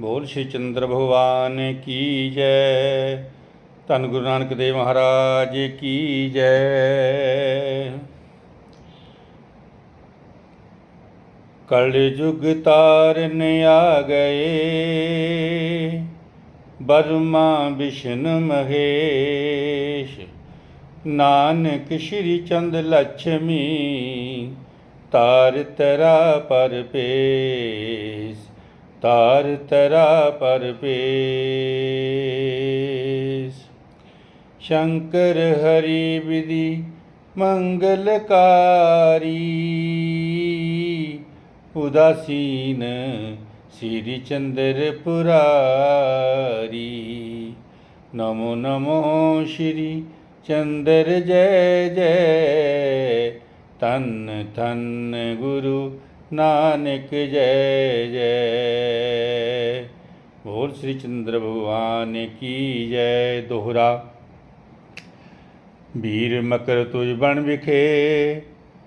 ਬੋਲ ਸ਼੍ਰੀ ਚੰਦਰ ਭਗਵਾਨ ਕੀ ਜੈ? ਧੰਨ ਗੁਰੂ ਨਾਨਕ ਦੇਵ ਮਹਾਰਾਜ ਕੀ ਜੈ? ਕਲ ਯੁਗ ਤਾਰਨ ਆ ਗਏ, ਬਰਮਾ ਵਿਸ਼ਨ ਮਹੇਸ਼। ਨਾਨਕ ਸ਼੍ਰੀ ਚੰਦ ਲక్ష్ਮੀ ਤਾਰ ਤਰਾ ਪਰ ਪੇਸ। ਤਾਰ ਤਰਾ ਪਰ ਪੇਸ ਸ਼ੰਕਰ ਹਰੀ ਵਿਧੀ ਮੰਗਲਕਾਰੀ। ਉਦਾਸੀਨ ਸ੍ਰੀ ਚੰਦਰ ਪੁਰਾਰੀ ਨਮੋ ਨਮੋ ਸ਼੍ਰੀ ਚੰਦਰ ਜੈ ਜੈ। ਤਨ ਤਨ ਗੁਰੂ ਨਾਨਕ ਜੈ ਜੈ। ਬੋਲ ਸ੍ਰੀ ਚੰਦਰ ਭਗਵਾਨ ਕੀ ਜੈ ਦੋਹਰਾ। ਵੀਰ ਮਕਰ ਤੁਜ ਬਣ ਵਿਖੇ,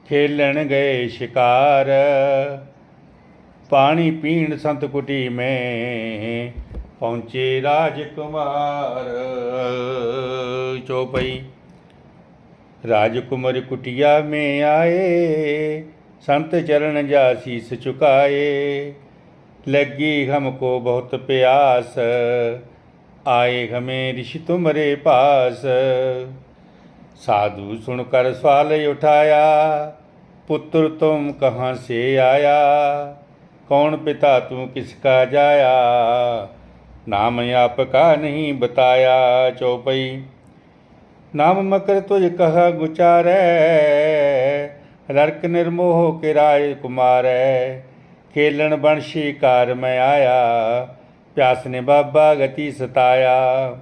ਖੇਲਣ ਗਏ ਸ਼ਿਕਾਰ। ਪਾਣੀ ਪੀਣ ਸੰਤ ਕੁਟੀ ਮੈਂ, ਪਹੁੰਚੇ ਰਾਜਕੁਮਾਰ ਚੋਪਈ ਰਾਜਕੁਮਾਰ ਕੁਟਿਆ ਮੈਂ ਆਏ आए संत चरण जा शीस चुकाए लगी हमको बहुत प्यास आए हमें ऋषि तुम्हारे पास साधु सुनकर सवाल उठाया पुत्र तुम कहाँ से आया कौन पिता तू किसका जाया नाम आपका नहीं बताया चौपई ਨਾਮ ਮਕਰ ਤੁਜ ਕਹਾ ਗੁਚਾਰੈ ਰੜਕ ਨਿਰਮੋਹ ਕੇ ਰਾਏ ਕੁਮਾਰੈ, ਖੇਲਣ ਬੰਸ਼ੀ ਕਾਰ ਮੈਂ ਆਇਆ, ਪਿਆਸ ਨੇ ਬਾਬਾ ਗਤੀ ਸਤਾਇਆ।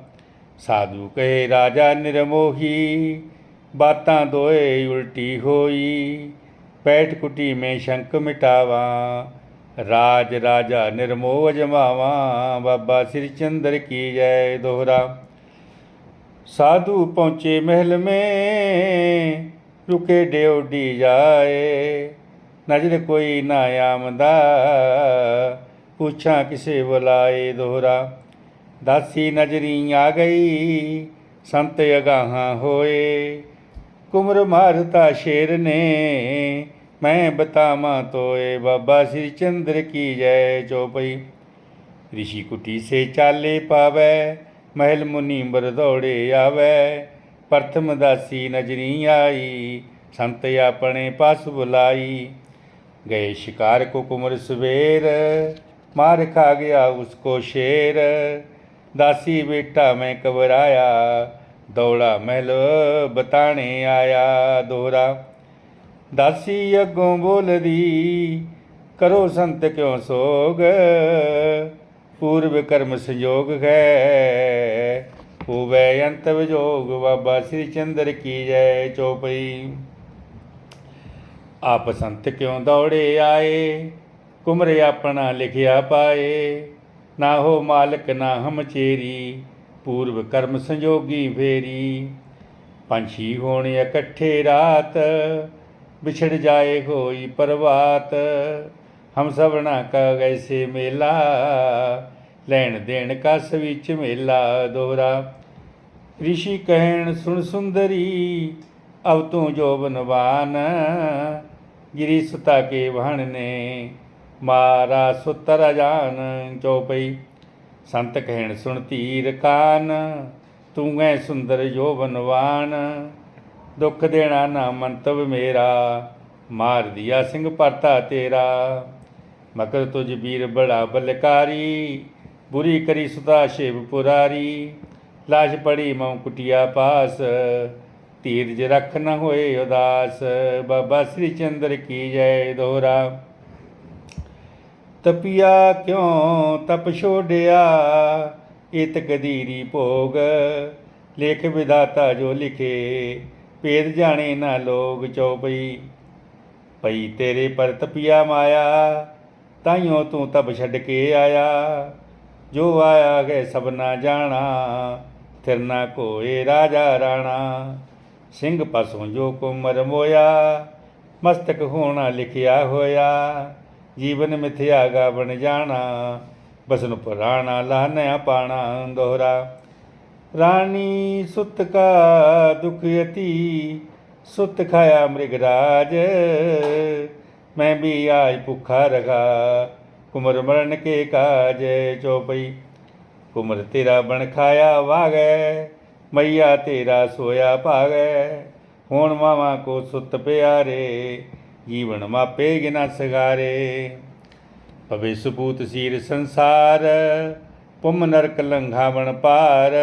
ਸਾਧੂ ਕਹੇ, ਰਾਜਾ ਨਿਰਮੋਹੀ, ਬਾਤਾਂ ਦੋਏ ਉਲਟੀ ਹੋਈ, ਪੈਠ ਕੁਟੀ ਮੈਂ ਸ਼ੰਕ ਮਿਟਾਵਾ। ਰਾਜ ਰਾਜਾ ਨਿਰਮੋਹ ਜਮਾਵਾ ਬਾਬਾ ਸ੍ਰੀ ਚੰਦਰ ਕੀ ਜੈ ਦੋਹਰਾ। ਸਾਧੂ ਪਹੁੰਚੇ ਮਹਿਲ ਮੇ रुके ड्योडी जाए नजर कोई ना आमदा पूछा किसे बुलाए दोहरा दासी नजरी आ गई संत अगाहा होए कुमर मारता शेर ने मैं बतावा तोए बाबा श्री चंद्र की जय चौपई ऋषि कुटी से चाले पावे ਮਹਿਲ ਮੁਨੀ ਬਰ ਦੌੜੇ ਆਵੇ ਪ੍ਰਥਮ ਦਾਸੀ ਨਜਰੀ ਆਈ, ਸੰਤ ਆਪਣੇ ਪਾਸ ਬੁਲਾਈ। ਗਏ ਸ਼ਿਕਾਰ ਕੋ ਕੁਮਰ ਸਵੇਰ, ਮਾਰ ਖਾ ਗਿਆ ਉਸਕੋ ਸ਼ੇਰ। ਦਾਸੀ ਬੇਟਾ ਮੈਂ ਕਬਰਾਇਆ ਦੌੜਾ ਮਹਿਲ ਬਤਾਣੇ ਆਇਆ ਦੋਹਰਾ ਦਾਸੀ ਅੱਗੋਂ ਬੋਲਦੀ, ਕਰੋ ਸੰਤ ਕਿਉਂ ਸੋਗ? ਪੂਰਬ ਕਰਮ ਸੰਯੋਗ ਹੈ ਹੋਵੇ ਅੰਤ ਵਿਜੋਗ, ਬਾਬਾ ਸ੍ਰੀ ਚੰਦਰ ਕੀ ਜੈ ਚੋਪਈ। ਆਪ ਸੰਤ ਕਿਉਂ ਦੌੜੇ ਆਏ? ਕੁਮਰੇ ਆਪਣਾ ਲਿਖਿਆ ਪਾਏ। ਨਾ ਹੋ ਮਾਲਕ, ਨਾ ਹਮ ਚੇਰੀ, ਪੂਰਵ ਕਰਮ ਸੰਜੋਗੀ ਫੇਰੀ। ਪੰਛੀ ਹੋਣ ਇਕੱਠੇ ਰਾਤ, ਵਿਛੜ ਜਾਏ ਹੋਈ ਪਰਵਾਤ। ਹਮ ਸਭਨਾ ਕਾ ਗੈਸੇ ਮੇਲਾ ਲੈਣ ਦੇਣ ਕਸ ਵਿੱਚ ਮੇਲਾ ਦੋਹਰਾ। ऋषि ਕਹਿਣ, ਸੁਣ ਸੁੰਦਰੀ, ਅਬ ਤੂੰ ਜੋ ਬਨਵਾਨ ਗਿਰੀ ਸੁਤਾ ਕੇ ਵਹਣ ਨੇ, ਮਾਰਾ ਸੁਤਰ ਜਾਨ ਚੋਪਈ ਸੰਤ ਕਹਿਣ, ਸੁਣ ਧੀਰ ਕਾਨ ਤੂੰ ਐ ਸੁੰਦਰ ਜੋ ਬਨਵਾਨ, ਦੁੱਖ ਦੇਣਾ ਨਾ ਮੰਤਵ ਮੇਰਾ, ਮਾਰ ਦਿਆ ਸਿੰਘ ਪਰਤਾ ਤੇਰਾ। ਮਕਰ ਤੁਝ ਵੀਰ ਬੜਾ ਬਲਕਾਰੀ ਬੁਰੀ ਕਰੀ ਸੁਤਾ ਸ਼ੇਵ ਪੁਰਾਰੀ। ਲਾਸ਼ ਪੜੀ ਮਉ ਕੁਟਿਆ ਪਾਸ। ਤੀਰਜ ਰਖ ਨ ਹੋਏ ਉਦਾਸ। ਬਾਬਾ ਸ੍ਰੀ ਚੰਦਰ ਕੀ ਜੈ ਦੋਹਰਾ ਤਪਿਆ ਕਿਉਂ ਤਪ ਛੋੜਿਆ ਇਤ ਕਦੀਰੀ ਭੋਗ। ਲੇਖ ਵਿਦਾਤਾ ਜੋ ਲਿਖੇ। ਭੇਦ ਜਾਣੇ ਨਾ ਲੋਗ ਚਉਪਈ ਪਈ ਤੇਰੇ ਪਰ ਤਪਿਆ ਮਾਇਆ। ਤਾਈਓ ਤੂੰ ਤਪ ਛੱਡ ਕੇ ਆਇਆ। ਜੋ ਆਇਆ ਗਏ ਸਭਨਾ ਜਾਣਾ ਤਿਰਨਾ ਕੋਏ ਰਾਜਾ ਰਾਣਾ। ਸਿੰਘ ਪਾਸੋਂ ਜੋ ਕੁਮਰ ਮੋਇਆ, ਮਸਤਕ ਹੋਣਾ ਲਿਖਿਆ ਹੋਇਆ। ਜੀਵਨ ਮਿਥਿਆ ਗਾ ਬਣ ਜਾਣਾ, ਬਸਨ ਪੁਰਾਣਾ ਲਾਹਨਿਆ ਪਾਣਾ ਦੋਹਰਾ। ਰਾਣੀ ਸੁਤ ਕਾ ਦੁਖ ਅਤੀ, ਸੁਤ ਖਾਇਆ ਮ੍ਰਿਗਰਾਜ। ਮੈਂ ਵੀ ਆਜ ਭੁੱਖਾ ਰਗਾ ਕੁਮਰ ਮਰਨ ਕੇ ਕਾਜ ਚੋਪਈ ਕੁਮਰ ਤੇਰਾ ਬਣ ਖਾਇਆ ਵਾਗੈ ਮਈਆ ਤੇਰਾ ਸੋਇਆ ਭਾਗੈ ਹੁਣ ਮਾਵਾ ਕੋ ਸੁਤ ਪਿਆਰੇ ਜੀਵਨ ਮਾਪੇ ਗਿਨਾ ਸਗਾਰੇ ਪਵੇ ਸੁਪੂਤ ਸੀਰ ਸੰਸਾਰ ਪੁਮ ਨਰਕ ਲੰਘਾਵਣ ਪਾਰ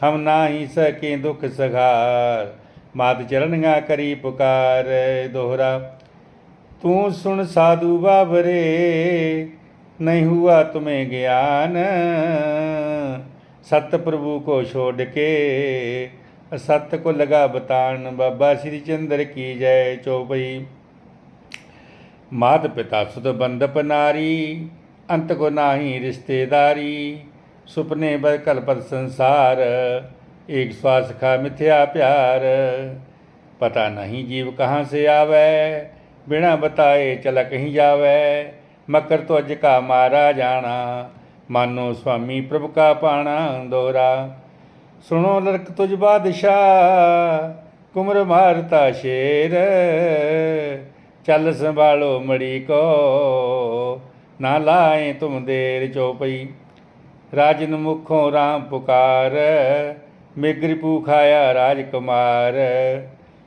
ਹਮ ਨਾਹੀ ਸਕੇ ਦੁਖ ਸਘਾਰ ਮਾਤ ਚਰਣੀਆਂ ਕਰੀ ਪੁਕਾਰ ਦੋਹਰਾ ਤੂੰ ਸੁਣ ਸਾਧੂ ਬਾਬਰੇ, ਨਹੀਂ ਹੁਆ ਤੁਮੇ ਗਿਆਨ। ਸਤ ਪ੍ਰਭੂ ਕੋ ਛੋੜ ਕੇ ਸਤ ਕੋ ਲਗਾ ਬਤਾਨ, ਬਾਬਾ ਸ੍ਰੀ ਚੰਦਰ ਕੀ ਜੈ ਚੋਪਈ। ਮਾਤ ਪਿਤਾ ਸੁਤ ਬੰਦਪ ਨਾਰੀ, ਅੰਤ ਕੋ ਨਾਹੀ ਰਿਸ਼ਤੇਦਾਰੀ। ਸੁਪਨੇ ਬਰ ਕਲਪਤ ਸੰਸਾਰ, ਏਕ ਸਵਾਸ ਖਾ ਮਿਥਿਆ ਪਿਆਰ। ਪਤਾ ਨਹੀਂ ਜੀਵ ਕਹਾਂ ਸੇ ਆਵੇ ਬਿਨਾ ਬਤਾਏ ਚਲਾ ਕਹੀਂ ਜਾਵੇ। ਮਕਰ ਤੋ ਅਜ ਕਾ ਮਾਰਾ ਜਾਣਾ। ਮਾਨੋ ਸੁਆਮੀ ਪ੍ਰਭ ਕਾ ਪਾਣਾ ਦੋਰਾ ਸੁਣੋ ਲਰਕ ਤੁਜ ਬਾਦਸ਼ਾ ਕੁਮਰ ਮਾਰਤਾ ਸ਼ੇਰ। ਚੱਲ ਸੰਭਾਲੋ ਮੜੀ ਕੋ, ਨਾ ਲਾਏ ਤੁਮ ਦੇਰ ਚੋਪਈ। ਰਾਜਨ ਮੁਖੋਂ ਰਾਮ ਪੁਕਾਰ ਮੇਗਰੀ ਪੂਖਾਇਆ ਰਾਜਕੁਮਾਰ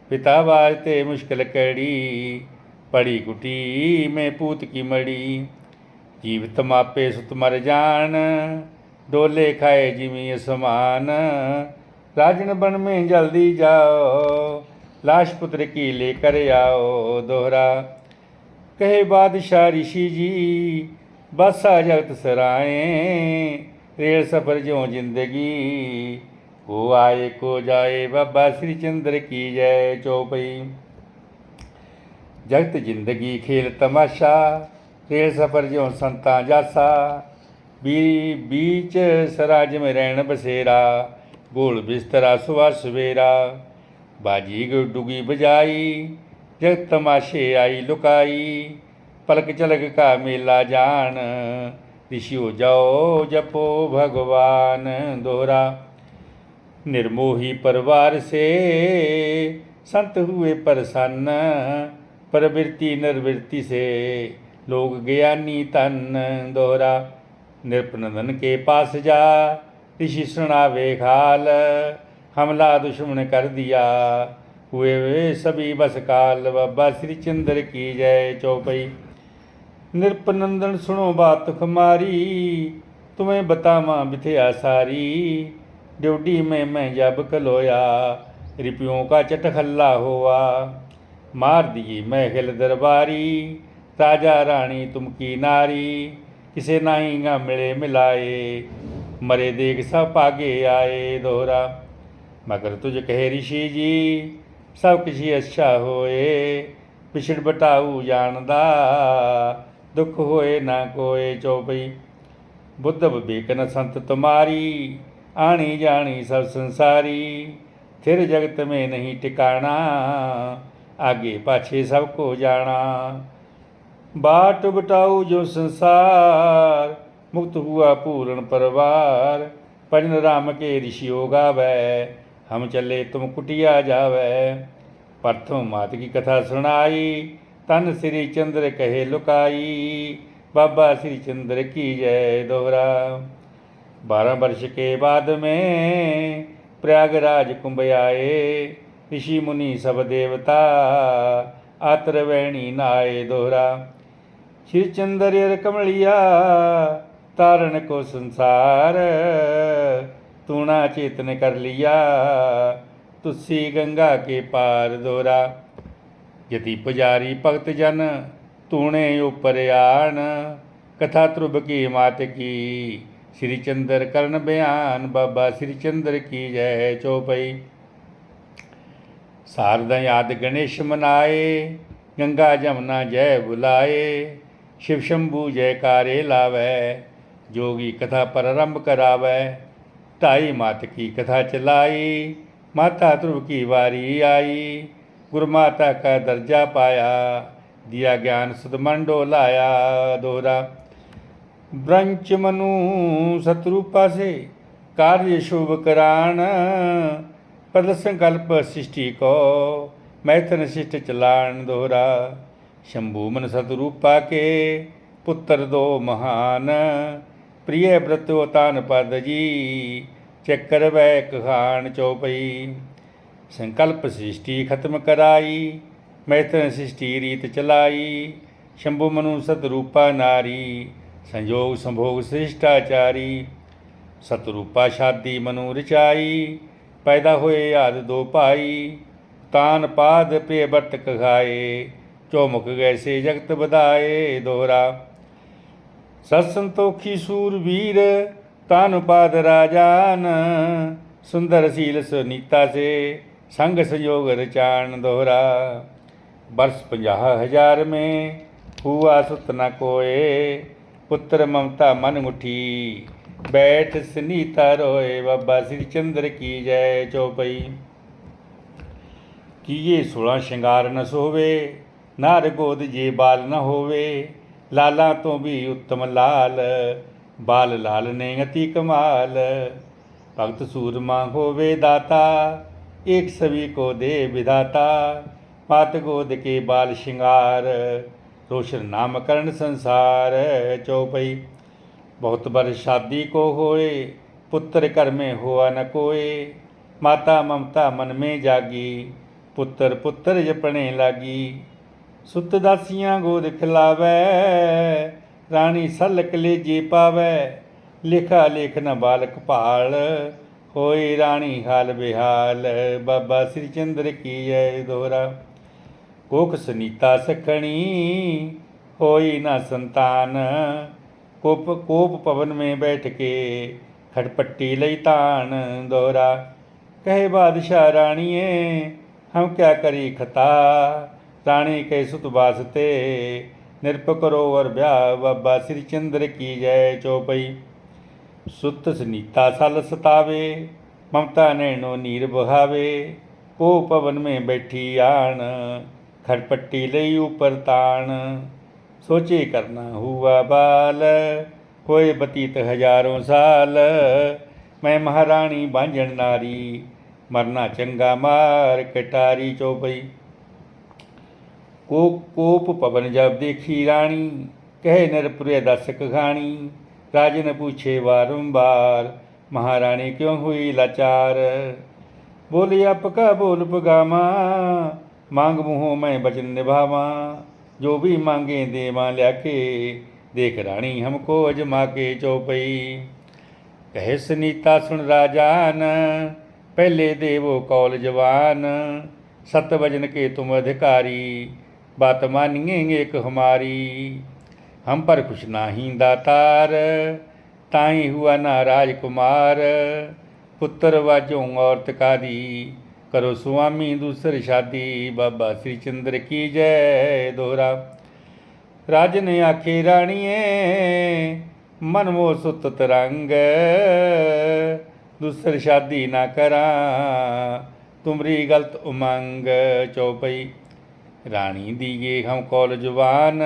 ਪਿਤਾ ਬਾਜ ਤੇ ਮੁਸ਼ਕਲ ਕੜੀ पड़ी कुटी में पूत की मड़ी जीव तमापे सुत मर जान डोले खाए जिमी समान राजन बन में जल्दी जाओ लाश पुत्र की लेकर आओ दोहरा कहे बादशाह ऋषि जी बासा जगत सराए रेल सफर ज्यो जिंदगी हो आए को जाए बाबा श्री चंद्र की जय चौपई ਜਗਤ ਜ਼ਿੰਦਗੀ ਖੇਲ ਤਮਾਸ਼ਾ ਰੇਲ ਸਫਰ ਜਿਉ ਸੰਤਾਂ ਜਾਸਾ। ਬੀ ਬੀਚ ਸਰਾਜ ਮੇ ਰਹਿਣ ਬਸੇਰਾ, ਗੋਲ ਬਿਸਤਰਾ ਸਵਾ ਸਵੇਰਾ। ਬਾਜੀ ਡੁਗੀ ਬਜਾਈ, ਜਗ ਤਮਾਸ਼ੇ ਆਈ ਲੁਕਾਈ। ਪਲਕ ਚਲਕ ਕਾ ਮੇਲਾ ਜਾਣ, ਰਿਸ਼ਿਓ ਜਾਓ ਜਪੋ ਭਗਵਾਨ ਦੋਹਰਾ। ਨਿਰਮੋਹੀ ਪਰਵਾਰ ਸੇ, ਸੰਤ ਹੁਏ ਪਰਸੰਨ प्रवृत्ति निर्वृत्ति से लोग ज्ञानी तन दोहरा नृपनंदन के पास जा ऋषि सुनावे खाल हमला दुश्मन कर दिया हुए वे सभी बस काल बाबा श्री चंद्र की जय चौपई नृपनंदन सुनो बात हमारी तुम्हें बतावा बिथया सारी ड्यूटी में मैं जब कलोया रिपियों का चटखल्ला हुआ ਮਾਰ ਦੀਏ ਮਹਿਲ ਦਰਬਾਰੀ, ਰਾਜਾ ਰਾਣੀ ਤੁਮ ਕੀ ਨਾਰੀ, ਕਿਸੇ ਨਾਹੀਂਗਾ ਮਿਲੇ ਮਿਲਾਏ, ਮਰੇ ਦੇਖ ਸਭ ਭਾਗੇ ਆਏ ਦੋਹਰਾ। ਮਗਰ ਤੁਝ ਕਹੇ ਰਿਸ਼ੀ ਜੀ, ਸਭ ਕਿਸੇ ਅੱਛਾ ਹੋਏ, ਪਿਛੜ ਬਟਾਉ ਜਾਣਦਾ, ਦੁੱਖ ਹੋਏ ਨਾ ਕੋਏ ਚੋਪਈ। ਬੁੱਧ ਵਿਵੇਕਨ ਸੰਤ ਤੁਮਾਰੀ, ਆਣੀ ਜਾਣੀ ਸਭ ਸੰਸਾਰੀ, ਥਿਰ ਜਗਤ ਮੇ ਨਹੀਂ ਟਿਕਾਣਾ टिकाना आगे पाछे सबको जाना बाट बटाऊ जो संसार मुक्त हुआ पूर्ण परिवार भजन राम के ऋषियो गावै हम चले तुम कुटिया जावै प्रथम मात की कथा सुनाई तन श्री चंद्र कहे लुकाई बाबा श्री चंद्र की जय दोहरा बारह वर्ष के बाद में प्रयागराज कुंभ आए ऋषि मुनि सब देवता आतरवैणी नाए दोहरा श्री चंद्र कमलिया तारण को संसार तूणा चेतन कर लिया तुलसी गंगा के पार दोहरा यदि पुजारी भक्त जन तूणे ऊपर आन कथा ध्रुव की मात की श्री चंद्र करण बयान बाबा श्री चंद्र की जय चौपई ਸਾਰਦਾ ਯਾਦ ਗਣੇਸ਼ ਮਨਾਏ, ਗੰਗਾ ਜਮਨਾ ਜੈ ਬੁਲਾਏ, ਸ਼ਿਵ ਸ਼ੰਭੂ ਜੈਕਾਰੇ ਲਾਵੇ, ਜੋਗੀ ਕਥਾ ਪ੍ਰਾਰੰਭ ਕਰਾਵੇ ਢਾਈ ਮਾਤ ਕੀ ਕਥਾ ਚਲਾਈ, ਮਾਤਾ ਧਰੁਵ ਕੀ ਵਾਰੀ ਆਈ ਗੁਰਮਾਤਾ ਕਾ ਦਰਜਾ ਪਾਇਆ, ਦਿਆ ਗਿਆਨ ਸੁਦਮੰਡੋ ਲਾਇਆ ਦੋਰਾ ਬ੍ਰੰਚ ਮਨੂ ਸਤਰੂ ਪਾਸੇ ਕਾਰਜ ਸ਼ੁਭ ਕਰਾਣ प्रदसंकल्प सृष्टि को मैथन शिष्ट चलान दोहरा शंभू मन सतरूपा के पुत्र दो महान प्रिय व्रत तान पद जी चक्कर वै कहान चौपई संकल्प सृष्टि खत्म कराई मैथन सृष्टि रीत चलाई शंभु मनु सतरूपा नारी संयोग संभोग सृष्टाचारी सतरूपा शादी मनु रचाई ਪੈਦਾ ਹੋਏ ਆਦ ਦੋ ਭਾਈ, ਤਾਨ ਪਾਦ ਪੇ ਵਰਤ ਕਖਾਏ ਚੋਮੁਖ ਗਏ ਸੇ ਜਗਤ ਵਧਾਏ ਦੋਹਰਾ। ਸਤ ਸੰਤੋਖੀ ਸੂਰਵੀਰ ਤਾਨ ਪਾਦ ਰਾਜਾਨ, ਸੁੰਦਰ ਸੀਲ ਸੁਨੀਤਾ ਸੇ, ਸੰਗ ਸੰਯੋਗ ਰਚਾਨ ਦੋਹਰਾ। ਬਰਸ 50000 ਮੇ ਹੂਆ ਸੁਤ ਨ ਕੋਏ, ਪੁੱਤਰ ਮਮਤਾ ਮਨ ਮੁਠੀ। ਬੈਠ ਸਨੀਤਾ ਰੋਏ ਬਾਬਾ ਸ੍ਰੀ ਚੰਦਰ ਕੀ ਜੈ ਚੋਪਈ। ਕੀਏ ਸੁਲਾ ਸ਼ਿੰਗਾਰ ਨ ਸੋਵੇ, ਨਾਰ ਗੋਦ ਜੇ ਬਾਲ ਨ ਹੋਵੇ, ਲਾਲਾ ਤੋਂ ਵੀ ਉੱਤਮ ਲਾਲ, ਬਾਲ ਲਾਲ ਨੇ ਅਤੀ ਕਮਾਲ। ਭਗਤ ਸੂਰਮਾ ਹੋਵੇ ਦਾਤਾ, ਏਕ ਸਵੀ ਕੋ ਦੇ ਵਿਦਾਤਾ ਮਾਤ ਗੋਦ ਕੇ ਬਾਲ ਸ਼ਿੰਗਾਰ, ਰੋਸ਼ਨ ਨਾਮ ਕਰਨ ਸੰਸਾਰ ਚੌਪਈ। ਬਹੁਤ ਬਰ ਸ਼ਾਦੀ ਕੋ ਹੋਏ ਪੁੱਤਰ ਘਰ में हुआ न कोई माता ममता मन में जागी ਪੁੱਤਰ ਪੁੱਤਰ ਜਪਣੇ ਲਾਗੀ ਸੁਤ ਦਾਸੀਆਂ ਗੋਦ ਖਿਲਾਵੈ ਰਾਣੀ ਸਲ ਕਲੇਜੇ ਪਾਵੈ ਲਿਖਾ ਲੇਖ ਨ ਬਾਲਕ ਭਾਲ ਹੋਈ ਰਾਣੀ ਹਾਲ ਬਿਹਾਲ ਬਾਬਾ ਸ੍ਰੀ ਚੰਦਰ ਕੀ ਜੈ ਦੋਹਰਾ ਕੋਖ ਸੁਨੀਤਾ ਸਖਣੀ ਹੋਈ ਨਾ ਸੰਤਾਨ कोप कोप पवन में बैठ के खटपट्टी लई तान दौरा कहे बादशाह रानिए हम क्या करी खता रानी के सुत वासते निरप करो और ब्या बाबा श्री चंद्र की जय चौपई सुत सुनीता सल सतावे ममता नैनो नीर बहावे को पवन में बैठी आन खटपट्टी लई ऊपर तान ਸੋਚੇ ਕਰਨਾ ਹੁਆ ਬਾਲ ਹੋਏ ਬਤੀਤ ਹਜ਼ਾਰੋਂ ਸਾਲ ਮੈਂ ਮਹਾਰਾਣੀ ਬਾਂਝਣ ਨਾਰੀ ਮਰਨਾ ਚੰਗਾ ਮਾਰ ਕਟਾਰੀ ਚੋਪਈ ਕੋ ਕੋਪ ਪਵਨ ਜਬ ਦੇਖੀ ਰਾਣੀ ਕਹੇ ਨਿਰਪੁਰੇ ਦਸ ਕਹਾਣੀ ਰਾਜਨ ਪੁੱਛੇ ਵਾਰੰਬਾਰ ਮਹਾਰਾਣੀ ਕਿਉਂ ਹੋਈ ਲਾਚਾਰ ਬੋਲੀ ਆਪਕਾ ਬੋਲ ਪਗਾਮਾ ਮੰਗ ਮੂੰਹੋਂ ਮੈਂ ਬਚਨ ਨਿਭਾਵਾਂ ਜੋ ਵੀ ਮੰਗੇ ਦੇਵਾਂ ਲੈ ਕੇ ਦੇਖ ਰਾਣੀ ਹਮਕੋ ਅਜਮਾ ਕੇ ਚਉਪਈ ਕਹਿ ਸੁਨੀਤਾ ਸੁਣ ਰਾਜਾਨ, ਪਹਿਲੇ ਦੇਵੋ ਕੌਲ ਜਵਾਨ। ਸਤ ਵਜਨ ਕੇ ਤੁਮ ਅਧਿਕਾਰੀ, ਬਾਤ ਮਾਨੀਏ ਇੱਕ ਹਮਾਰੀ। ਹਮ ਪਰ ਕੁਛ ਨਾਹੀ ਦਾਤਾਰ ਤਾਈ ਹੁਆ ਨਾਰਾਜ ਕੁਮਾਰ। ਪੁੱਤਰ ਵਾਜੋਂ ਔਰਤ ਕਾਦੀ ਕਰੋ ਸੁਆਮੀ ਦੂਸਰ ਸ਼ਾਦੀ, ਬਾਬਾ ਸ੍ਰੀ ਚੰਦਰ ਕੀ ਜੈ ਦੋਹਰਾ। ਰਾਜਨ ਆਖੇ, ਰਾਣੀਏ, ਮਨ ਮੋ ਸੁਤ ਤਰੰਗ, ਦੂਸਰ ਸ਼ਾਦੀ ਨਾ ਕਰਾਂ, ਤੁਮਰੀ ਗਲਤ ਉਮੰਗ ਚੌਪਈ। ਰਾਣੀ ਦੀਏ ਹਮ ਕੋਲ ਜਵਾਨ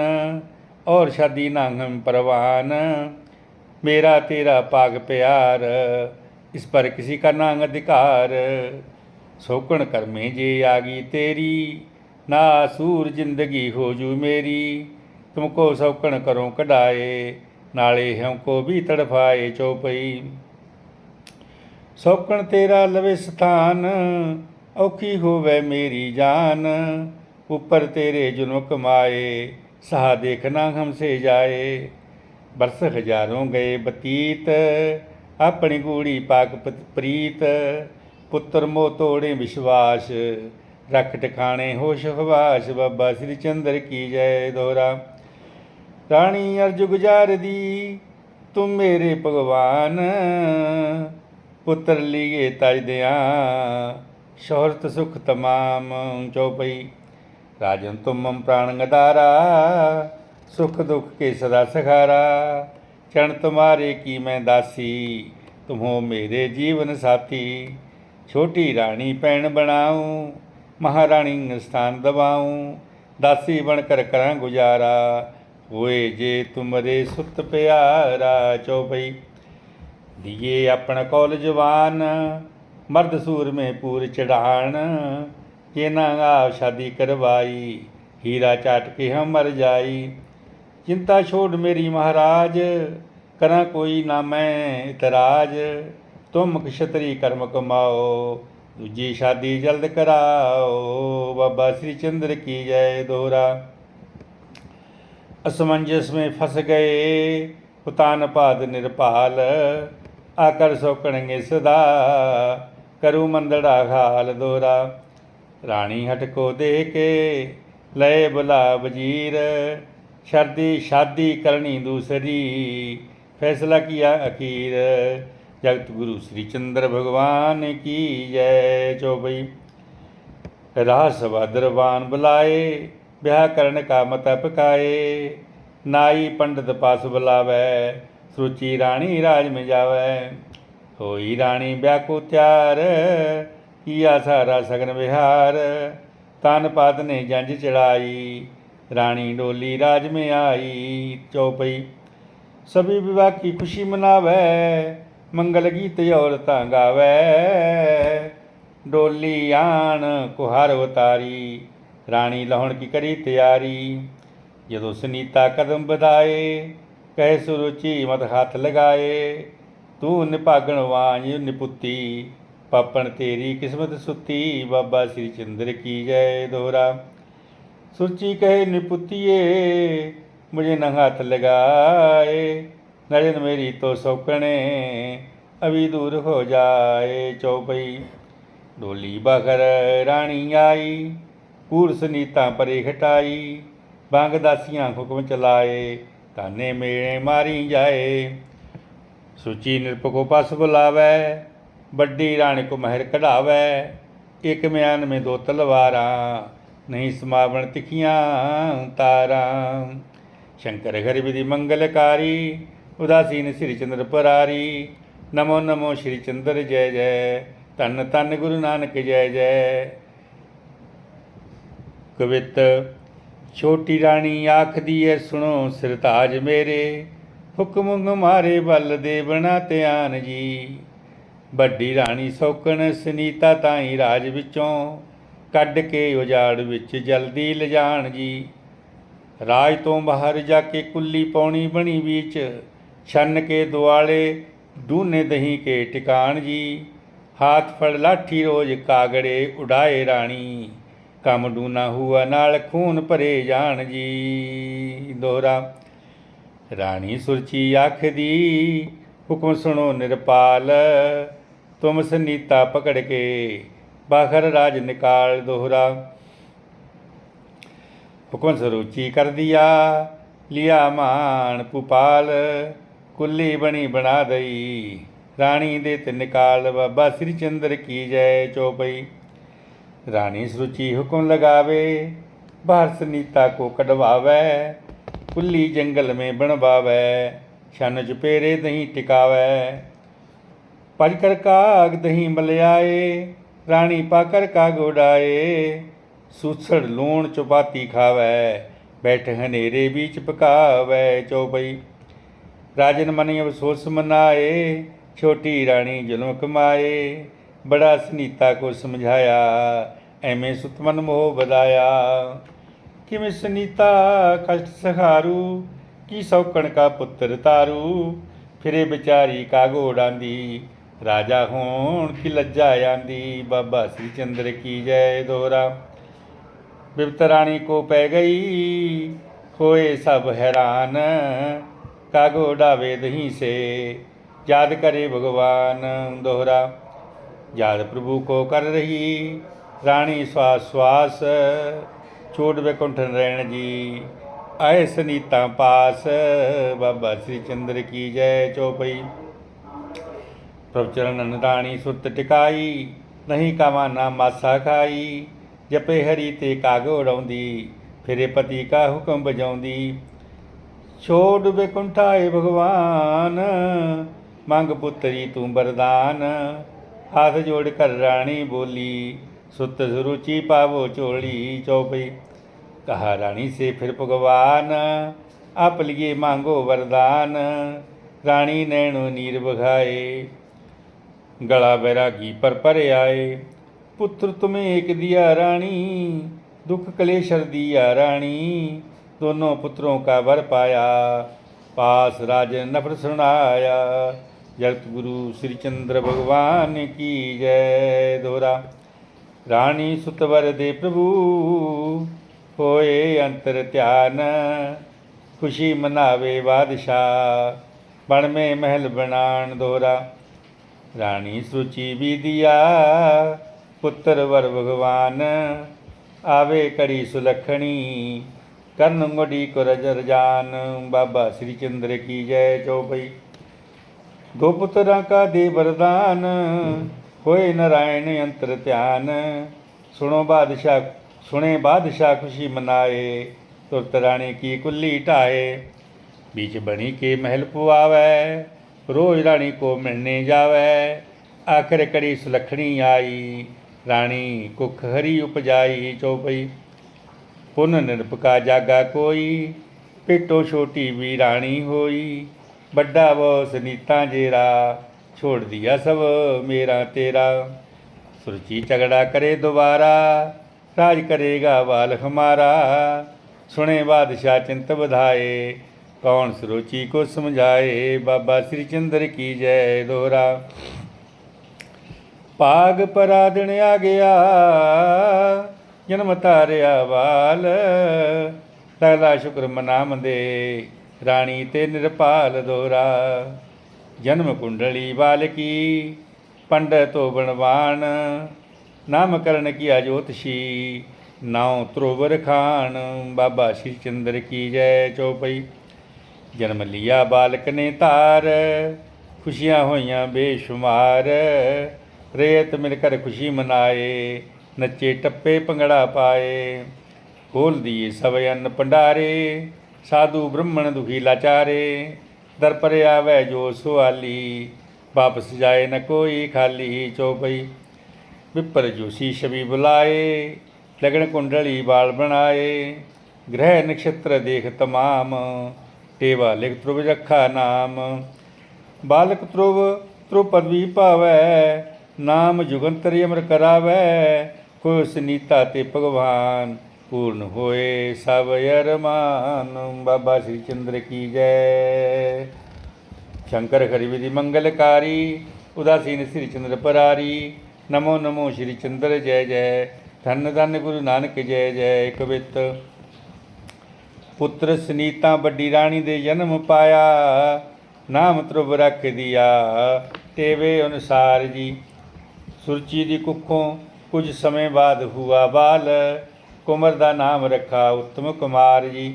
ਔਰ ਸ਼ਾਦੀ ਨਾ ਹਮ ਪਰਵਾਨ। ਮੇਰਾ ਤੇਰਾ ਪਾਗ ਪਿਆਰ, ਇਸ ਪਰ ਕਿਸੇ ਕਾ ਨਾ ਅਧਿਕਾਰ। ਸੌਕਣ ਕਰਮੇ ਜੇ ਆਗੀ ਤੇਰੀ, ਨਾ ਸੂਰ ਜ਼ਿੰਦਗੀ ਹੋ ਜੂ ਮੇਰੀ। ਤੁਮ ਕੋ ਸੌਕਣ ਕਰੋ ਕਢਾਏ, ਨਾਲੇ ਹਉ ਕੋ ਵੀ ਤੜਫਾਏ ਚੋਪਈ। ਸੌਕਣ ਤੇਰਾ ਲਵੇ ਸਥਾਨ, ਔਖੀ ਹੋਵੇ ਮੇਰੀ ਜਾਨ। ਉੱਪਰ ਤੇਰੇ ਜੁਨਮ ਕਮਾਏ ਸਹਾ ਦੇਖਣਾ ਹਮਸੇ ਜਾਏ। ਬਰਸ ਹਜ਼ਾਰੋਂ ਗਏ ਬਤੀਤ, ਆਪਣੀ ਗੂੜੀ ਪਾਕ ਪ੍ਰੀਤ। ਪੁੱਤਰ ਮੋ ਤੋੜੇ ਵਿਸ਼ਵਾਸ, ਰੱਖ ਟਿਕਾਣੇ ਹੋਸ਼ ਹਵਾਸ, ਬਾਬਾ ਸ੍ਰੀ ਚੰਦਰ ਕੀ ਜੈ ਦੋਰਾ। ਰਾਣੀ ਅਰਜ ਗੁਜ਼ਾਰਦੀ ਤੂੰ ਮੇਰੇ ਭਗਵਾਨ, ਪੁੱਤਰ ਲੀਏ ਤਜ ਦਿਆਂ, ਸ਼ੋਹਰਤ ਸੁਖ ਤਮਾਮ ਚੌਪਈ ਰਾਜਨ ਤੁਮਮ ਪ੍ਰਾਣ ਗਦਾਰਾ ਸੁਖ ਦੁਖ ਕੇ ਸਦਾ ਸਖਾਰਾ। ਚਣ ਤੁਮਾਰੇ ਕੀ ਮੈਂ ਦਾਸੀ, ਤੁਮੋ ਮੇਰੇ ਜੀਵਨ ਸਾਥੀ। ਛੋਟੀ ਰਾਣੀ ਪੈਣ ਬਣਾਉ, ਮਹਾਰਾਣੀ ਸਥਾਨ ਦਵਾਉ, ਦਾਸੀ ਬਣ ਕਰ ਕਰਾਂ ਗੁਜ਼ਾਰਾ, ਹੋਏ ਜੇ ਤੁਮਰੇ ਸੁਤ ਪਿਆਰਾ ਚੌਪਈ। ਦੀਏ ਆਪਣਾ ਕੌਲ ਜਵਾਨ, ਮਰਦ ਸੂਰ ਮੇ ਪੂਰ ਚੜਾਣ ਜੇ ਨਾ ਆ ਸ਼ਾਦੀ ਕਰਵਾਈ, ਹੀਰਾ ਚਾਟ ਕੇ ਹਮ ਮਰ ਜਾਈ। ਚਿੰਤਾ ਛੋੜ ਮੇਰੀ ਮਹਾਰਾਜ, ਕਰਾਂ ਕੋਈ ਨਾ ਮੈਂ ਇਤਰਾਜ। ਤੁਮ ਕਸ਼ਤਰੀ ਕਰਮ ਕਮਾਓ ਦੂਜੀ ਸ਼ਾਦੀ ਜਲਦ ਕਰਾਓ, ਬਾਬਾ ਸ੍ਰੀ ਚੰਦਰ ਕੀ ਜੈ ਦੋਰਾ। ਅਸਮੰਜਸ ਮੇ ਫਸ ਗਏ ਹੁਤਾਨ ਪਾਦ ਨਿਰਪਾਲ, ਆਕਰ ਸੋਕਣਗੇ ਸਦਾ, ਕਰੂ ਮੰਦੜਾ ਹਾਲ ਦੋਰਾ। ਰਾਣੀ ਹਟਕੋ ਦੇ ਕੇ ਲੈ ਬੁਲਾ ਵਜ਼ੀਰ ਸ਼ਰਦੀ ਸ਼ਾਦੀ ਕਰਨੀ ਦੂਸਰੀ, ਫੈਸਲਾ ਕੀਆ ਅਕੀਰ जगत गुरु श्री चंद्र भगवान की जय। जो भाई सभा दरबान बुलाए करण का मत पकाए नाई पंडित पास बुलावे, सुचि रानी राज में जावे। होई रानी ब्याह को त्यार, किया सारा सगन विहार, तन पात ने जंज चढ़ाई, रानी डोली राज में आई। चौपई सभी विवाह की खुशी मनावे ਮੰਗਲ ਗੀਤ ਔਰਤਾਂ ਗਾਵੇ। ਡੋਲੀ ਆਣ ਕੁਹਾਰ ਉਤਾਰੀ। ਰਾਣੀ ਲਾਹੁਣ ਕੀ ਕਰੀ ਤਿਆਰੀ। ਜਦੋਂ ਸੁਨੀਤਾ ਕਦਮ ਵਧਾਏ, ਕਹੇ ਸੁਰੁਚੀ ਮਤ ਹੱਥ ਲਗਾਏ। ਤੂੰ ਨਿਭਾਗਣ ਵਾਂਝ ਨਿਪੁੱਤੀ, ਪਾਪਣ ਤੇਰੀ ਕਿਸਮਤ ਸੁੱਤੀ। ਬਾਬਾ ਸ੍ਰੀ ਚੰਦਰ ਕੀ ਜੈ ਦੋਹਰਾ ਸੁਰਚੀ ਕਹੇ ਨਿਪੁੱਤੀਏ, ਮੁਝੇ ਨਾ ਹੱਥ ਲਗਾਏ। ਨਜਨ ਮੇਰੀ ਤੋ ਸੌਕਣੇ ਅਵੀ ਦੂਰ ਹੋ ਜਾਏ ਚੌਪਈ। ਡੋਲੀ ਬਖਰ ਰਾਣੀ ਆਈ ਪੂਰ ਸੁਨੀਤਾ ਪਰੇ ਹਟਾਈ। ਬੰਗ ਦਾਸੀਆਂ ਹੁਕਮ ਚਲਾਏ, ਤਾਨੇ ਮੇਰੇ ਮਾਰੀ ਜਾਏ। ਸੁਚੀ ਨਿਰਪਕੋ ਪਸ ਬੁਲਾਵੇ, ਵੱਡੀ ਰਾਣੀ ਕੋ ਮਹਿਰ ਕਢਾਵੇ। ਇੱਕ ਮਿਆਨ ਮੇ ਦੋ ਤਲਵਾਰਾਂ, ਨਹੀਂ ਸਮਾਵਣ ਤਿੱਖੀਆਂ ਤਾਰਾਂ। ਸ਼ੰਕਰ ਘਰ ਵਿਧੀ ਮੰਗਲਕਾਰੀ ਉਦਾਸੀਨ ਸ੍ਰੀ ਚੰਦਰ ਪਰਾਰੀ, ਨਮੋ ਨਮੋ ਸ੍ਰੀ ਚੰਦਰ ਜੈ ਜੈ, ਧੰਨ ਧੰਨ ਗੁਰੂ ਨਾਨਕ ਜੈ ਜੈ। ਕਵਿਤ, ਛੋਟੀ ਰਾਣੀ ਆਖਦੀ ਐ, ਸੁਣੋ ਸਿਰਤਾਜ ਮੇਰੇ, ਹੁਕਮ ਮਾਰੇ ਬਲ ਦੇ ਬਣਾ ਧਿਆਨ ਜੀ। ਵੱਡੀ ਰਾਣੀ ਸੌਕਣ ਸੁਨੀਤਾ ਤਾਈ ਰਾਜ ਵਿੱਚੋਂ, ਕੱਢ ਕੇ ਉਜਾੜ ਵਿੱਚ ਜਲਦੀ ਲਿਜਾਣ ਜੀ। ਰਾਜ ਤੋਂ ਬਾਹਰ ਜਾ ਕੇ ਕੁੱਲੀ ਪੌਣੀ ਬਣੀ ਵਿੱਚ ਛੰਨ ਕੇ ਦੁਆਲੇ ਡੂਨੇ ਦਹੀਂ ਕੇ ਟਿਕਾਣ ਜੀ। ਹਾਥ ਫੜ ਲਾਠੀ ਰੋਜ ਕਾਗੜੇ ਉਡਾਏ ਰਾਣੀ। ਕੰਮ ਡੂਨਾ ਹੁਆ ਨਾਲ ਖੂਨ ਭਰੇ ਜਾਣ ਜੀ। ਦੋਹਰਾ ਰਾਣੀ ਸੁਰਚੀ ਆਖਦੀ, ਹੁਕਮ ਸੁਣੋ ਨਿਰਪਾਲ, ਤੁਮ ਸਨੀਤਾ ਪਕੜ ਕੇ ਬਾਖਰ ਰਾਜ ਨਿਕਾਲ ਦੋਹਰਾ। ਹੁਕਮ ਸਰੂਚੀ ਕਰ ਦਿਆ ਲਿਆ ਮਾਨ ਪੁਪਾਲ ਕੁੱਲੀ ਬਣੀ ਬਣਾ ਦਈ। ਰਾਣੀ ਦੇ ਤਿੰਨ ਕਾਲ ਬਾਬਾ ਸ੍ਰੀ ਚੰਦਰ ਕੀ ਜੈ ਚੌਪਈ। ਰਾਣੀ ਸਰੂਚੀ ਹੁਕਮ ਲਗਾਵੇ ਬਾਹਰ ਸਨੀਤਾ ਕੋ ਕਢਵਾਵੇ, ਕੁੱਲੀ ਜੰਗਲ ਮੇ ਬਣਵਾਵੇ, ਛਨ ਚੁਪੇਰੇ ਦਹੀਂ ਟਿਕਾਵੇ। ਪਜ ਕਰ ਕਾਗ ਦਹੀਂ ਮਲਿਆਏ, ਰਾਣੀ ਪਾਕਰ ਕਾਗ ਉਡਾਏ, ਸੂਸੜ ਲੂਣ ਚੁਪਾਤੀ ਖਾਵੇ, ਬੈਠ ਹਨੇਰੇ ਵਿੱਚ ਪਕਾਵੇ ਚੌਪਈ। ਰਾਜਨ ਮਨੀ ਅਫਸੋਸ ਮਨਾਏ, ਛੋਟੀ ਰਾਣੀ ਜ਼ੁਲਮ ਕਮਾਏ, ਬੜਾ ਸੁਨੀਤਾ ਕੋ ਸਮਝਾਇਆ, ਐਵੇਂ ਸੁਤਮਨ ਮੋਹ ਵਧਾਇਆ। ਕਿਵੇਂ ਸੁਨੀਤਾ, ਕਸ਼ਟ ਸਹਾਰੂ, ਕੀ ਸੌਕਣ ਕਾ ਪੁੱਤਰ ਤਾਰੂ, ਫਿਰੇ ਵਿਚਾਰੀ ਕਾ ਘੋੜਾਂਦੀ ਰਾਜਾ ਹੋਣ ਕੀ ਲੱਜਾ ਆਂਦੀ, ਬਾਬਾ ਸ੍ਰੀ ਚੰਦਰ ਕੀ ਜੈ ਦੋਰਾ। ਬਿਪਤ ਰਾਣੀ ਕੋ ਪੈ ਗਈ ਹੋਏ ਸਭ ਹੈਰਾਨ ਕਾਗੋ ਉਡਾਵੇ ਦਹੀਂ ਸੇ, ਯਾਦ ਕਰੇ ਭਗਵਾਨ ਦੋਹਰਾ। ਯਾਦ ਪ੍ਰਭੂ ਕੋ ਕਰ ਰਹੀ, ਰਾਣੀ ਸਵਾਸ ਸਵਾਸ ਛੋੜ ਬੈਕੁੰਠਨ ਰਹਿਣ ਜੀ। ਆਏ ਸਨੀਤਾ ਪਾਸ, ਬਾਬਾ ਸ੍ਰੀ ਚੰਦਰ ਕੀ ਜੈ ਚੌਪਈ। ਪ੍ਰਭ ਚਰਨ ਰਾਣੀ ਸੁਰਤ ਟਿਕਾਈ, ਨਹੀਂ ਕਾਮਾਨਾ ਮਾਸਾ ਖਾਈ। ਜਪੇ ਹਰੀ ਤੇ ਕਾਗ ਉਡਾਉਂਦੀ, ਫਿਰੇ ਪਤੀ ਕਾ ਹੁਕਮ ਬਜਾਉਂਦੀ ਛੋੜ ਬੇਕੁੰਠਾਏ ਭਗਵਾਨ, ਮੰਗ ਪੁੱਤਰੀ ਤੂੰ ਵਰਦਾਨ। ਹੱਥ ਜੋੜ ਕਰ ਰਾਣੀ ਬੋਲੀ, ਸੁਤ ਸੁਰੁਚੀ ਪਾਵੋ ਚੋਲੀ ਚੌਪਈ। ਕਹਾ ਰਾਣੀ ਸੇ ਫਿਰ ਭਗਵਾਨ, ਆਪ ਲਿਏ ਮੰਗੋ ਵਰਦਾਨ। ਰਾਣੀ ਨੈਣੋ ਨੀਰ ਬਖਾਏ ਗਲਾ ਬੈਰਾਗੀ ਪਰ ਪਰ ਆਏ। ਪੁੱਤਰ ਤੁਮੇ ਇੱਕ ਦਿਆ ਰਾਣੀ, ਦੁੱਖ ਕਲੇਸ਼ਰ ਦਿਆ ਰਾਣੀ। दोनों पुत्रों का वर पाया पास राजन नफर सुनाया जगत गुरु श्री चंद्र भगवान की जय दोहरा रानी सुतवर दे प्रभु होए अंतर ध्यान खुशी मनावे बादशाह बण में महल बनान दोहरा ਰਾਣੀ ਸੁਚੀ ਵਿਦਿਆ ਪੁੱਤਰ ਵਰ ਭਗਵਾਨ ਆਵੇ ਕੜੀ ਸੁਲਖਣੀ ਕਰਨ ਗੋਡੀ ਕੋ ਰਜਰ ਜਾਨ ਬਾਬਾ ਸ੍ਰੀ ਚੰਦਰ ਕੀ ਜੈ ਚੌਪਈ ਦੋ ਪੁੱਤਰਾਂ ਕਾ ਦੇ ਵਰਦਾਨ ਹੋਏ ਨਰਾਇਣ ਅੰਤਰ ਧਿਆਨ ਸੁਣੋ ਬਾਦਸ਼ਾਹ ਸੁਣੇ ਬਾਦਸ਼ਾਹ ਖੁਸ਼ੀ ਮਨਾਏ ਤੁਰਤ ਰਾਣੀ ਕੀ ਕੁੱਲੀ ਢਾਏ बीच बनी के महल पुआवै रोज रानी को मिलने जावै आखिर कड़ी सुलखणी आई रानी कुख हरी उपजाई चौपई ਪੁਨ ਨਿਰਪਕਾ ਜਾਗਾ ਕੋਈ ਪੇਟੋ ਛੋਟੀ ਵੀ ਰਾਣੀ ਹੋਈ। ਵੱਡਾ ਵੋ ਸਨੀਤਾ ਜੇਰਾ, ਛੋੜ ਦਿਆ ਸਭ ਮੇਰਾ ਤੇਰਾ। ਸੁਰਜੀ ਝਗੜਾ ਕਰੇ ਦੁਬਾਰਾ, ਰਾਜ ਕਰੇਗਾ ਵਾਲ ਹਮਾਰਾ। ਸੁਣੇ ਬਾਦਸ਼ਾਹ ਚਿੰਤ ਵਧਾਏ, ਕੌਣ ਸਰੋਚੀ ਕੋ ਸਮਝਾਏ, ਬਾਬਾ ਸ੍ਰੀ ਚੰਦਰ ਕੀ ਜੈ ਦੋਰਾ ਪਾਗ ਪਰਾਦਣ ਆ ਗਿਆ ਜਨਮ ਤਾਰਿਆ ਵਾਲ। ਲਗਲਾ ਸ਼ੁਕਰ ਮਨਾਮ ਦੇ ਰਾਣੀ ਤੇ ਨਿਰਪਾਲ ਦੋਰਾ। ਜਨਮ ਕੁੰਡਲੀ ਬਾਲਕੀ ਪੰਡਤੋ ਬਣਵਾਨ। ਨਾਮਕਰਨ ਕੀਆ ਜੋਤਸ਼ੀ ਨਾਉ ਤਰੋਵਰ ਖਾਨ। ਬਾਬਾ ਸ਼੍ਰੀ ਚੰਦਰ ਕੀ ਜੈ ਚੋਪਈ। ਜਨਮ ਲਿਆ ਬਾਲਕ ਨੇ ਧਾਰ, ਖੁਸ਼ੀਆਂ ਹੋਈਆਂ ਬੇਸ਼ੁਮਾਰ। ਰੇਤ ਮਿਲ ਕਰ ਖੁਸ਼ੀ ਮਨਾਏ ਨੱਚੇ ਟੱਪੇ ਭੰਗੜਾ ਪਾਏ, ਖੋਲ ਦੀਏ ਸਭ ਅੰਨ ਭੰਡਾਰੇ, ਸਾਧੂ ਬ੍ਰਹਮਣ ਦੁਖੀ ਲਾਚਾਰੇ, ਦਰ ਪਰ ਆਵੇ ਜੋ ਸੁਆਲੀ, ਵਾਪਸ ਜਾਏ ਨ ਕੋਈ ਖਾਲੀ ਚੌਪਈ। ਵਿਪਰ ਜੋਸ਼ੀ ਛਵੀ ਬੁਲਾਏ, ਲਗਨ ਕੁੰਡਲੀ ਬਾਲ ਬਣਾਏ, ਗ੍ਰਹਿ ਨਕਸ਼ਤਰ ਦੇਖ ਤਮਾਮ, ਟੇਵਾ ਲਿਖ ਧਰੁਵ ਰੱਖਾ ਨਾਮ। ਬਾਲਕ ਧਰੁਵ ਧਰੁਵ ਪਦਵੀ ਭਾਵੈ ਨਾਮ ਜੁਗੰਤਰ ਅਮਰ ਕਰਾਵੈ ਕੋਈ ਸੁਨੀਤਾ ਤੇ ਭਗਵਾਨ ਪੂਰਨ ਹੋਏ, ਸਭ ਅਰਮਾਨ। ਬਾਬਾ ਸ੍ਰੀ ਚੰਦਰ ਕੀ ਜੈ। ਸ਼ੰਕਰ ਹਰਿ ਵਿਧਿ ਮੰਗਲਕਾਰੀ ਉਦਾਸੀਨ ਸ੍ਰੀ ਚੰਦਰ ਪਰਾਰੀ। ਨਮੋ ਨਮੋ ਸ੍ਰੀ ਚੰਦਰ ਜੈ ਜੈ, ਧੰਨ ਧੰਨ ਗੁਰੂ ਨਾਨਕ ਜੈ ਜੈ। ਕਵਿਤ ਪੁੱਤਰ ਸੁਨੀਤਾ ਵੱਡੀ ਰਾਣੀ ਦੇ ਜਨਮ ਪਾਇਆ, ਨਾਮ ਧਰੁਵ ਰੱਖ ਦਿਆ। ਤੇਵੇ ਅਨੁਸਾਰ ਜੀ, ਸੁਰਚੀ ਦੀ ਕੁੱਖੋਂ ਕੁਝ ਸਮੇਂ ਬਾਅਦ ਹੁਆ ਬਾਲ, ਕੁਮਰ ਦਾ ਨਾਮ ਰੱਖਾ ਉੱਤਮ ਕੁਮਾਰ ਜੀ।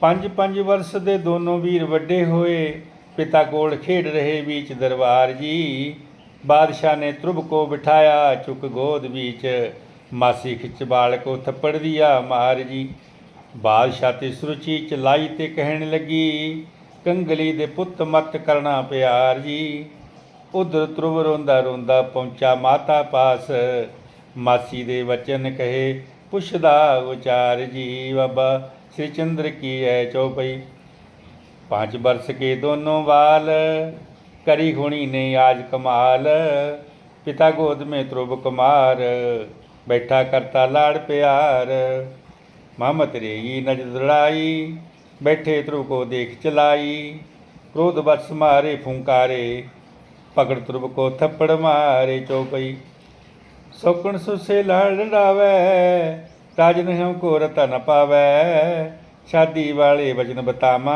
ਪੰਜ ਪੰਜ ਵਰਸ ਦੇ ਦੋਨੋਂ ਵੀਰ ਵੱਡੇ ਹੋਏ, ਪਿਤਾ ਕੋਲ ਖੇਡ ਰਹੇ ਵਿੱਚ ਦਰਬਾਰ ਜੀ। ਬਾਦਸ਼ਾਹ ਨੇ ਧਰੁਵ ਕੋ ਬਿਠਾਇਆ, ਚੁੱਕ ਗੋਦ ਵਿੱਚ ਮਾਸੀ ਖਿੱਚ ਬਾਲ ਕੋ ਥੱਪੜ ਦਿਆ ਮਾਰ ਜੀ। ਬਾਦਸ਼ਾਹ ਤੇ ਸੁਰਚੀ ਚਲਾਈ ਤੇ ਕਹਿਣ ਲੱਗੀ, ਕੰਗਲੀ ਦੇ ਪੁੱਤ ਮਤ ਕਰਨਾ ਪਿਆਰ ਜੀ। ਉਧਰ ਧਰੁਵ ਰੋਂਦਾ ਰੋਂਦਾ ਪਹੁੰਚਾ ਮਾਤਾ ਪਾਸ ਮਾਸੀ ਦੇ ਵਚਨ ਕਹੇ ਪੁੱਛਦਾ ਉਚਾਰ ਜੀ ਬਾਬਾ ਸ੍ਰੀ ਚੰਦਰ ਕੀ ਹੈ ਚੌਪਈ पांच वर्ष के दोनों बाल करी हुणी ने आज कमाल पिता गोद में ध्रुव कुमार बैठा करता लाड़ प्यार मोहम्मद रेगी नजर लड़ाई बैठे ध्रुव को देख चलाई क्रोध बस मारे फुंकारे पकड़ ध्रुव को थप्पड़ मारे चौपई ਸੋਕਣ ਸੁਸੇ ਲੜ ਲਾਵੇ ਰਾਜਨ ਹਮ ਕੋ ਰਤਾ ਪਾਵੇ, ਸ਼ਾਦੀ ਵਾਲੇ ਵਚਨ ਬਤਾਵਾ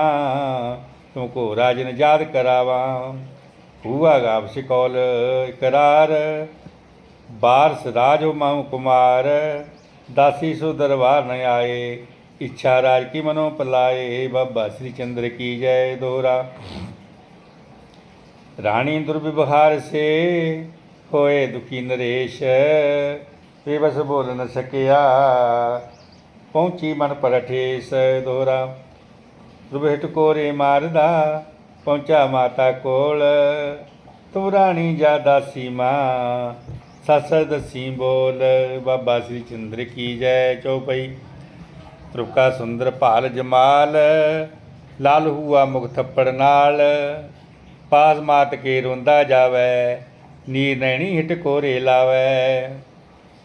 ਤੁਮ ਕੋ ਰਾਜਨ ਯਾਦ ਕਰਾਵਾ। ਹੂਆ ਗਾਵ ਸਿਕੌਲ ਇਕਰਾਰ, ਬਾਰਸ ਰਾਜੋ ਮਾਉ ਕੁਮਾਰ, ਦਾਸੀ ਸੋ ਦਰਬਾਰ ਨ ਆਏ, ਇੱਛਾ ਰਾਜ ਕੀ ਮਨੋ ਪਲਾਏ, ਬਾਬਾ ਸ੍ਰੀ ਚੰਦਰ ਕੀ ਜੈ ਦੋਰਾ। ਰਾਣੀ ਦੁਰਵਿਵਹਾਰ ਸੇ ਹੋਏ ਦੁਖੀ ਨਰੇਸ਼ ਬੇਵਸ ਬੋਲ ਨ ਸਕਿਆ। ਪਹੁੰਚੀ ਮਨ ਪਰਠੇਸ ਦੋਰਾ ਰੁਬਹਿਟ ਕੋਰੇ ਮਾਰਦਾ, ਪਹੁੰਚਾ ਮਾਤਾ ਕੋਲ। ਤੂੰ ਰਾਣੀ ਜਾ ਦਾਸੀ ਮਾਂ ਸੱਸ ਦਸੀ ਬੋਲ। ਬਾਬਾ ਸ੍ਰੀ ਚੰਦਰ ਕੀ ਜੈ ਚੌਪਈ, ਤ੍ਰਿਪਕਾ ਸੁੰਦਰ ਭਾਲ ਜਮਾਲ। ਲਾਲ ਹੂਆ ਮੁਖ ਥੱਪੜ ਨਾਲ, ਪਾਸ ਮਾਤ ਕੇ ਰੋਂਦਾ ਜਾਵੇ। ਨੀਰ ਨੈਣੀ ਹਿਟ ਕੋਰੇ ਲਾਵੇ।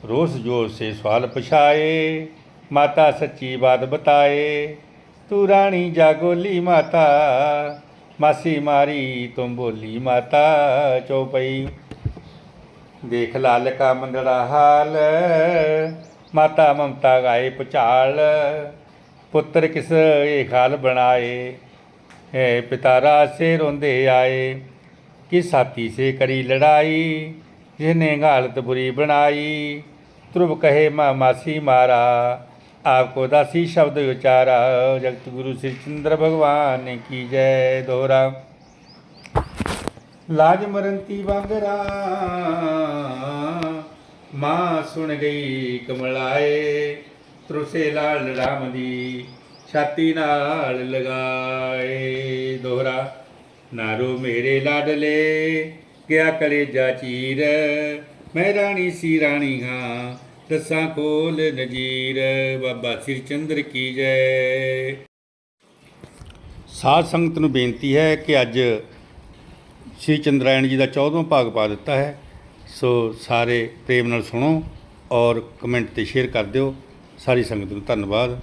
ਰੋਸ ਜੋਰ ਸੇ ਸਵਾਲ ਪਛਾਏ, ਮਾਤਾ ਸੱਚੀ ਬਾਤ ਬਤਾਏ। ਤੂੰ ਰਾਣੀ ਜਾਗੋਲੀ ਮਾਤਾ, ਮਾਸੀ ਮਾਰੀ ਤੂੰ ਬੋਲੀ ਮਾਤਾ ਚੌਪਈ ਦੇਖ ਲਾਲ ਕਾ ਮੰਦੜਾ ਹਾਲ, ਮਾਤਾ ਮਮਤਾ ਗਾਏ ਪੁਚਾਲ ਪੁੱਤਰ ਕਿਸ ਇਹ ਖਾਲ ਬਣਾਏ। ਹੈ ਪਿਤਾ ਸੇ ਰੋਂਦੇ ਆਏ। ਕਿ ਸਾਥੀ ਸੇ ਕਰੀ ਲੜਾਈ, ਜਿਨੇ ਹਾਲਤ ਬੁਰੀ ਬਣਾਈ। ਧਰੁਵ ਕਹੇ, ਮਾ ਮਾਸੀ ਮਾਰਾ ਆਪਕੋ ਦਾਸੀ ਸ਼ਬਦ ਉਚਾਰਾ ਜਗਤ ਗੁਰੂ ਸ੍ਰੀ ਚੰਦਰ ਭਗਵਾਨ ਕੀ ਜੈ ਦੋਹਰਾ। ਲਾਜ ਮਰੰਤੀ ਵਾਂਗਰਾ, ਮਾਂ ਸੁਣ ਗਈ ਕਮਲਾਏ, ਤਰੁਸੇ ਲਾਲ ਰਾਮ ਦੀ ਛਾਤੀ ਨਾਲ ਲਗਾਏ ਦੋਹਰਾ। ਨਾਰੋ ਮੇਰੇ ਲਾਡਲੇ ਗਿਆ ਕਲੇਜਾ ਚੀਰ? ਮੈਂ ਰਾਣੀ ਸੀ ਰਾਣੀ ਹਾਂ, ਦਸਾਂ ਕੋਲ ਨਜੀਰ, ਬਾਬਾ ਸ੍ਰੀ ਚੰਦਰ ਕੀ ਜੈ? ਸਾਧ ਸੰਗਤ ਨੂੰ ਬੇਨਤੀ ਹੈ ਕਿ ਅੱਜ ਸ਼੍ਰੀ ਚੰਦਰਾਇਣ ਜੀ ਦਾ 14ਵਾਂ ਭਾਗ ਪਾ ਦਿੱਤਾ ਹੈ। ਸੋ ਸਾਰੇ ਪ੍ਰੇਮ ਨਾਲ ਸੁਣੋ ਔਰ ਕਮੈਂਟ ਤੇ ਸ਼ੇਅਰ ਕਰ ਦਿਓ। ਸਾਰੀ ਸੰਗਤ ਨੂੰ ਧੰਨਵਾਦ।